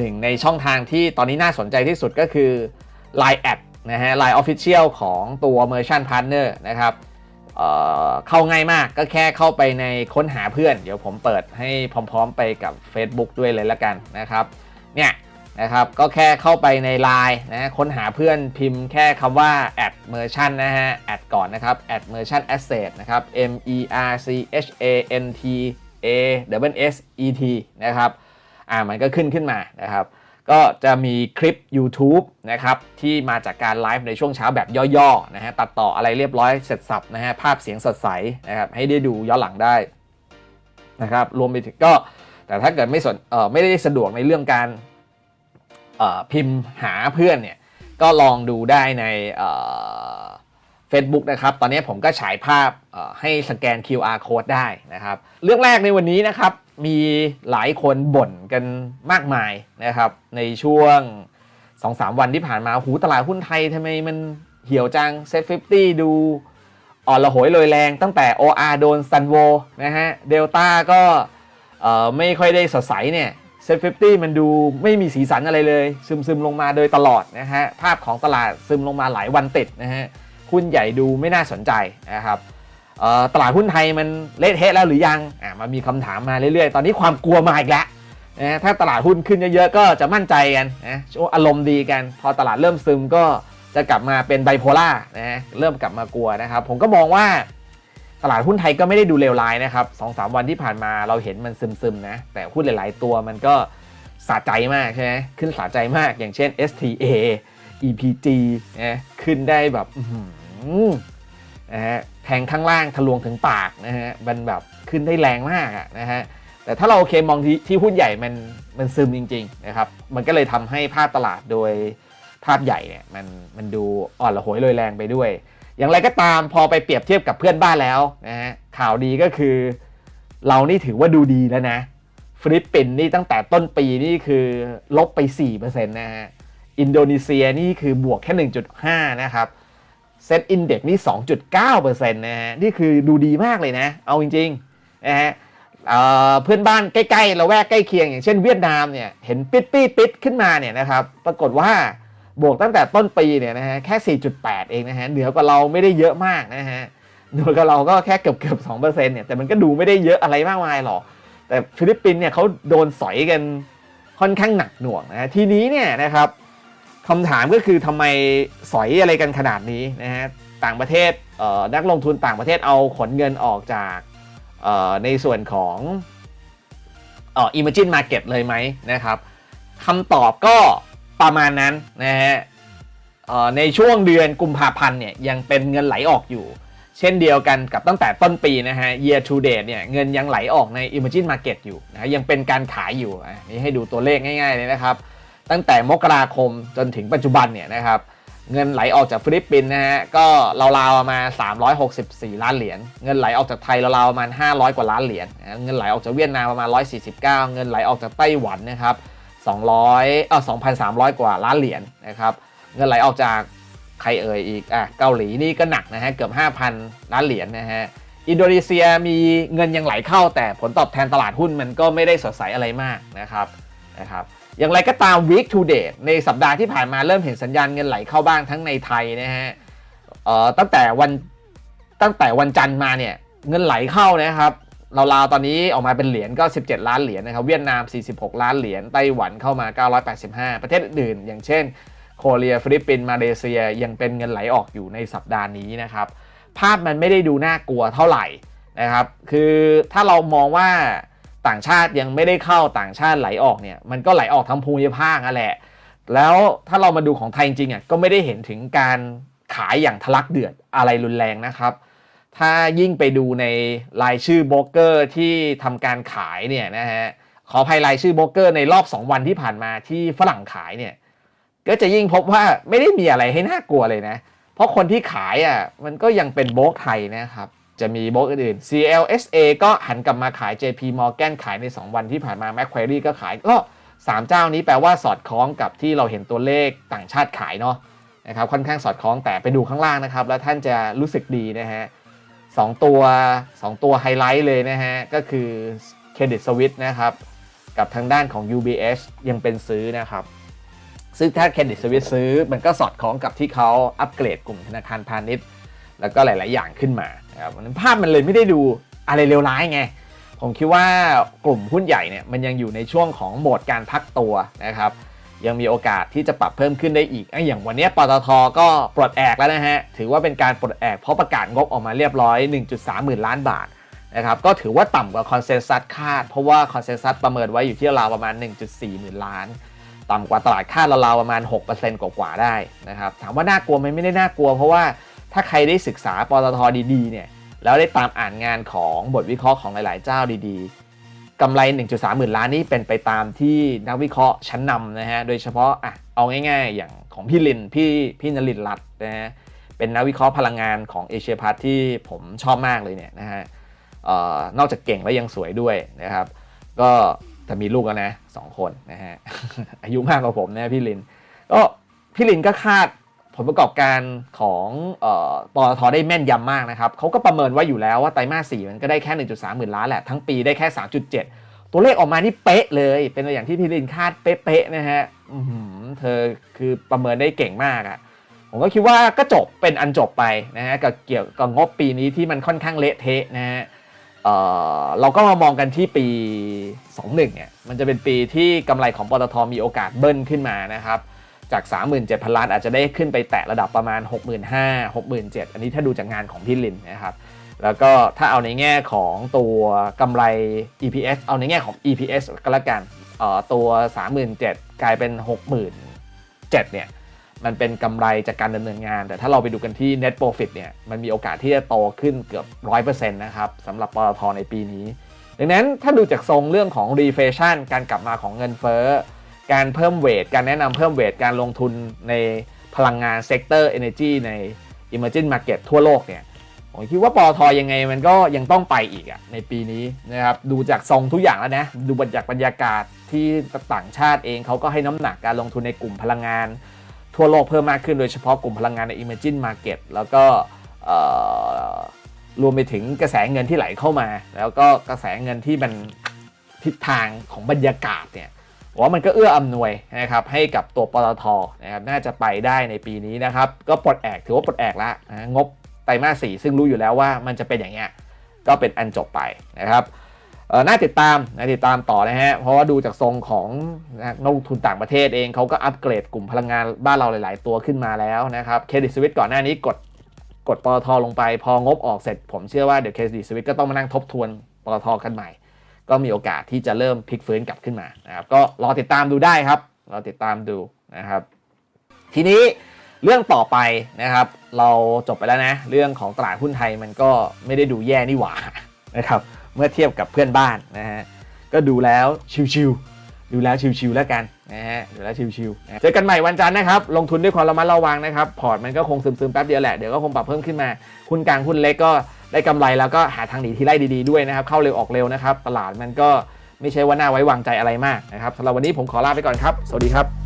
หนึ่งในช่องทางที่ตอนนี้น่าสนใจที่สุดก็คือ Line แอดนะฮะ Line Official ของตัว Merchant Partner นะครับเเข้าง่ายมากก็แค่เข้าไปในค้นหาเพื่อน เดี๋ยวผมเปิดให้พร้อมๆไปกับ Facebook ด้วยเลยละกันนะครับ เนี่ยนะครับก็แค่เข้าไปใน Line นะค้นหาเพื่อนพิมพ์แค่คำว่า add merchant นะฮะ add ก่อนนะครับ add merchant asset นะครับ M E R C H A N T A W S E T นะครับ อ่ามันก็ขึ้นขึ้นมานะครับ ก็จะมีคลิป YouTube นะครับที่มาจากการไลฟ์ในช่วงเช้าแบบย่อๆนะฮะตัดต่ออะไรเรียบร้อยเสร็จสับนะฮะภาพเสียงสดใสนะครับให้ได้ดูย้อนหลังได้นะครับรวมไปถึงก็แต่ถ้าเกิดไม่สนเอ่อไม่ได้สะดวกในเรื่องการเอ่อพิมพ์หาเพื่อนเนี่ยก็ลองดูได้ในเอ่อ Facebook นะครับ ตอนนี้ผมก็ฉายภาพให้สแกน QR code ได้นะครับ เรื่องแรกในวันนี้นะครับ มีหลายคนบ่นกันมากมายนะครับ ในช่วง 2-3 วันที่ผ่านมาหูตลาดหุ้นไทยทำไมมันเหี่ยวจังเซ็ต50ดูอ่อนระหยลอยแรงตั้งแต่ OR โดนซันโวนะฮะเดลต้าก็ไม่ค่อยได้สดใสเนี่ยเซ็ต50มันดูไม่มีสีสันอะไรเลย ซึมซึมลงมาโดยตลอดนะฮะ ภาพของตลาดซึมลงมาหลายวันติดนะฮะ หุ้นใหญ่ดูไม่น่าสนใจนะครับตลาดหุ้นไทยมันเละเทะแล้วหรือยังมันมีคำถามมาเรื่อยๆ ตอนนี้ความกลัวมาอีกแล้วนะถ้าตลาดหุ้นขึ้นเยอะๆก็จะมั่นใจกันนะช่วงอารมณ์ดีกัน พอตลาดเริ่มซึมก็จะกลับมาเป็นไบโพล่านะเริ่มกลับมากลัวนะครับ ผมก็มองว่าตลาดหุ้นไทยก็ไม่ได้ดูเลวร้ายนะครับสองสามวันที่ผ่านมาเราเห็นมันซึมๆนะ แต่หุ้นหลายๆตัวมันก็สะใจมากใช่ไหมขึ้นสะใจมากอย่างเช่น STA EPG นะขึ้นได้แบบ นะฮะแทงข้างล่างทะลวงถึงปากนะฮะมันแบบขึ้นได้แรงมากนะฮะแต่ถ้าเราโอเคมองที่ที่หุ้นใหญ่มันมันซึมจริงๆนะครับมันก็เลยทำให้ภาพตลาดโดยภาพใหญ่เนี่ยมันมันดูอ่อนระหวยลอยแรงไปด้วย อย่างไรก็ตามพอไปเปรียบเทียบกับเพื่อนบ้านแล้วนะฮะข่าวดีก็คือ เรานี่ถือว่าดูดีแล้วนะฟิลิปปินส์นี่ตั้งแต่ต้นปีนี่คือลบไป4%นะฮะอินโดนีเซียนี่คือบวกแค่ 1.5 นะครับ เซตอินเด็กนี่ 2.9%นะฮะ นี่คือดูดีมากเลยนะ เอาจริงๆนะฮะเเพื่อนบ้านใกล้ๆเราแวกใกล้เคียงอย่างเช่นเวียดนามเนี่ยเห็นปิดปี้ปิดขึ้นมาเนี่ยนะครับ ปรากฏว่าบวกตั้งแต่ต้นปีเนี่ยนะฮะแค่ 4.8 เองนะฮะเหนือกว่าเราไม่ได้เยอะมากนะฮะเหนือกว่าเราก็แค่เกือบเกือบ2%เเนี่ยแต่มันก็ดูไม่ได้เยอะอะไรมากมายหรอกแต่ฟิลิปปินส์เนี่ยเขาโดนสอยกันค่อนข้างหนักหน่วงนะฮะทีนี้เนี่ยนะครับ คำถามก็คือทำไมสอยอะไรกันขนาดนี้นะฮะต่างประเทศเนักลงทุนต่างประเทศเอาขนเงินออกจากในส่วนของเอ่อ emerging market เลยไหมนะครับคำตอบก็ประมาณนั้นนะฮะในช่วงเดือนกุมภาพันธ์เนี่ยยังเป็นเงินไหลออกอยู่ เช่นเดียวกันกับตั้งแต่ต้นปีนะฮะ year to date เนี่ยเงินยังไหลออกใน emerging market อยู่นะยังเป็นการขายอยู่นี่ให้ดูตัวเลขง่ายๆเลยนะครับ ตั้งแต่มกราคมจนถึงปัจจุบันเนี่ยนะครับเงินไหลออกจากฟิลิปปินส์นะฮะก็ราวๆประมาณ364 ล้านเหรียญเงินไหลออกจากไทยราวๆประมาณ 500 กว่าล้านเหรียญเงินไหลออกจากเวียดนามประมาณ 149 เงินไหลออกจากไต้หวันนะครับ200เออ2,300 กว่าล้านเหรียญนะครับเงินไหลออกจากใครเอ่ยอีกอะเกาหลีนี่ก็หนักนะฮะเกือบ 5,000 ล้านเหรียญนะฮะอินโดนีเซียมีเงินยังไหลเข้าแต่ผลตอบแทนตลาดหุ้นมันก็ไม่ได้สดใสอะไรมากนะครับนะครับ อย่างไรก็ตาม week to date ในสัปดาห์ที่ผ่านมาเริ่มเห็นสัญญาณเงินไหลเข้าบ้างทั้งในไทยนะฮะตั้งแต่วันตั้งแต่วันจันทร์มาเนี่ยเงินไหลเข้านะครับราวๆตอนนี้ออกมาเป็นเหรียญก็ 17 ล้านเหรียญนะครับ เวียดนาม 46 ล้านเหรียญ ไต้หวันเข้ามา 985 ประเทศอื่น อย่างเช่นโคเรียฟิลิปปินส์มาเลเซียยังเป็นเงินไหลออกอยู่ในสัปดาห์นี้นะครับ ภาพมันไม่ได้ดูน่ากลัวเท่าไหร่นะครับ คือถ้าเรามองว่า ต่างชาติยังไม่ได้เข้าต่างชาติไหลออกเนี่ยมันก็ไหลออกทั้งภูมิภาคนั่นแหละ แล้วถ้าเรามาดูของไทยจริงๆอะก็ไม่ได้เห็นถึงการขายอย่างทะลักเดือดอะไรรุนแรงนะครับ ถ้ายิ่งไปดูในรายชื่อโบรกเกอร์ที่ทำการขายเนี่ยนะฮะขออภัยรายชื่อโบรกเกอร์ในรอบ 2 วันที่ผ่านมาที่ฝรั่งขายเนี่ยก็จะยิ่งพบว่าไม่ได้มีอะไรให้น่ากลัวเลยนะ เพราะคนที่ขายอะมันก็ยังเป็นโบรกไทยนะครับ จะมีโบรกอื่น CLSA ก็หันกลับมาขาย JP Morgan ขายใน 2 วันที่ผ่านมา Macquarie ก็ขายก็ 3 เจ้านี้แปลว่าสอดคล้องกับที่เราเห็นตัวเลขต่างชาติขายเนาะนะครับค่อนข้างสอดคล้องแต่ไปดูข้างล่างนะครับ แล้วท่านจะรู้สึกดีนะฮะสองตัวสองตัวไฮไลท์เลยนะฮะ ก็คือเครดิตสวิตนะครับ กับทางด้านของ UBS ยังเป็นซื้อนะครับ ซึ่งถ้าเครดิตสวิสซื้อมันก็สอดคล้องกับที่เขาอัปเกรดกลุ่มธนาคารพาณิชย์ แล้วก็หลาย ๆ อย่างขึ้นมานะครับภาพมันเลยไม่ได้ดูอะไรเลวร้ายไง ผมคิดว่ากลุ่มหุ้นใหญ่เนี่ยมันยังอยู่ในช่วงของโหมดการพักตัวนะครับยังมีโอกาสที่จะปรับเพิ่มขึ้นได้อีก อย่างวันนี้ปตทก็ปลดแอกแล้วนะฮะ ถือว่าเป็นการปลดแอกเพราะประกาศงบออกมาเรียบร้อย 1.3 หมื่นล้านบาทนะครับ ก็ถือว่าต่ำกว่าคอนเซนแซสคาด เพราะว่าคอนเซนแซสประเมินไว้อยู่ที่ราวประมาณ 1.4 หมื่นล้าน ต่ำกว่าตลาดคาดราวๆประมาณ 6%กว่าๆได้นะครับ ถามว่าน่ากลัวไหมไม่ได้น่ากลัว เพราะว่า ถ้าใครได้ศึกษาปตทดีๆเนี่ยแล้วได้ตามอ่านงานของบทวิเคราะห์ของหลาย ๆ เจ้าดีๆกำไร 1.3 หมื่นล้านนี่เป็นไปตามที่นักวิเคราะห์ชั้นนำนะฮะโดยเฉพาะอะเอาง่าย ๆ อย่างของพี่ลินพี่พี่นลินรัตนะฮะเป็นนักวิเคราะห์พลังงานของเอเชียพาร์ทที่ผมชอบมากเลยเนี่ยนะฮะออนอกจากเก่งแล้วยังสวยด้วยนะครับ ก็แต่มีลูกแล้วนะสองคนนะฮะอายุมากกว่าผมนะพี่ลินก็พี่ลินก็คาด ผลประกอบการของออปตทได้แม่นยำมากนะครับเขาก็ประเมินไว่าอยู่แล้วว่าไตรมาสสี่มันก็ได้แค่ 1.3 หมื่นล้านแหละ ทั้งปีได้แค่ 3.7 ตัวเลขออกมานี่เป๊ะเลย เป็นอย่างที่พี่ลินคาดเป๊ะๆนะฮะเธอคือประเมินได้เก่งมากอะผมก็คิดว่าก็จบเป็นอันจบไปนะฮะกับเกี่ยวกับงบปีนี้ที่มันค่อนข้างเละเทะนะฮะเเราก็มามองกันที่ปี 21เนี่ยมันจะเป็นปีที่กำไรของปตทมีโอกาสเบิ้ลขึ้นมานะครับ จาก 37,000 ล้าน อาจจะได้ขึ้นไปแตะระดับประมาณ 65,000 67,000 อันนี้ถ้าดูจากงานของพี่ลินนะครับแล้วก็ถ้าเอาในแง่ของตัวกำไร EPS เอาในแง่ของ EPS ก็แล้วกันตัว 37,000 กลายเป็น 67,000 เนี่ยมันเป็นกำไรจากการดำเนินงาน แต่ถ้าเราไปดูกันที่ net profit เนี่ยมันมีโอกาสที่จะโตขึ้นเกือบ 100%นะครับสำหรับปตทในปีนี้ ดังนั้นถ้าดูจากทรงเรื่องของ reflation การกลับมาของเงินเฟ้อ การเพิ่มเวท การแนะนำเพิ่มเวท การลงทุนในพลังงานเซกเตอร์ energy ใน emerging market ทั่วโลกเนี่ยผมคิดว่าปตทอยังไงมันก็ยังต้องไปอีกอะในปีนี้นะครับดูจากทรงทุกอย่างแล้วนะ ดูจากบรรยากาศที่ต่างชาติเองเขาก็ให้น้ำหนักการลงทุนในกลุ่มพลังงาน ทั่วโลกเพิ่มมากขึ้นโดยเฉพาะกลุ่มพลังงานใน Emerging Market แล้วก็รวมไปถึงกระแสเงินที่ไหลเข้ามา แล้วก็กระแสเงินที่มันทิศทางของบรรยากาศเนี่ย ผมว่ามันก็เอื้ออำนวยนะครับให้กับตัวปตทนะครับน่าจะไปได้ในปีนี้นะครับก็ปลดแอกถือว่าปลดแอกแล้วนะงบไตรมาสสี่ซึ่งรู้อยู่แล้วว่ามันจะเป็นอย่างเงี้ยก็เป็นอันจบไปนะครับน่าติดตามน่าติดตามต่อนะฮะเพราะว่าดูจากทรงของนักลงทุนต่างประเทศเองเขาก็อัปเกรดกลุ่มพลังงานบ้านเราหลาย ๆ ตัวขึ้นมาแล้วนะครับเครดิตสวิตก่อนหน้านี้กดกดปตทลงไปพองบออกเสร็จ ผมเชื่อว่าเดี๋ยวเครดิตสวิตก็ต้องมานั่งทบทวนปตทกันใหม่ ก็มีโอกาสที่จะเริ่มพลิกฟื้นกลับขึ้นมานะครับก็รอติดตามดูได้ครับรอติดตามดูนะครับ ทีนี้เรื่องต่อไปนะครับ เราจบไปแล้วนะ เรื่องของตลาดหุ้นไทยมันก็ไม่ได้ดูแย่นี่หว่านะครับเมื่อเทียบกับเพื่อนบ้านนะฮะก็ดูแล้วชิวๆดูแล้วชิวๆแล้วกันนะฮะดูแล้วชิวๆเจอกันใหม่วันจันทร์นะครับ ลงทุนด้วยความระมัดระวังนะครับ พอร์ตมันก็คงซึมๆแป๊บเดียวแหละ เดี๋ยวก็คงปรับเพิ่มขึ้นมาหุ้นกลางหุ้นเล็กก็ ได้กำไรแล้วก็หาทางหนีที่ไล่ดีๆด้วยนะครับ เข้าเร็วออกเร็วนะครับ ตลาดมันก็ไม่ใช่ว่าน่าไว้วางใจอะไรมากนะครับสำหรับวันนี้ผมขอลาไปก่อนครับ สวัสดีครับ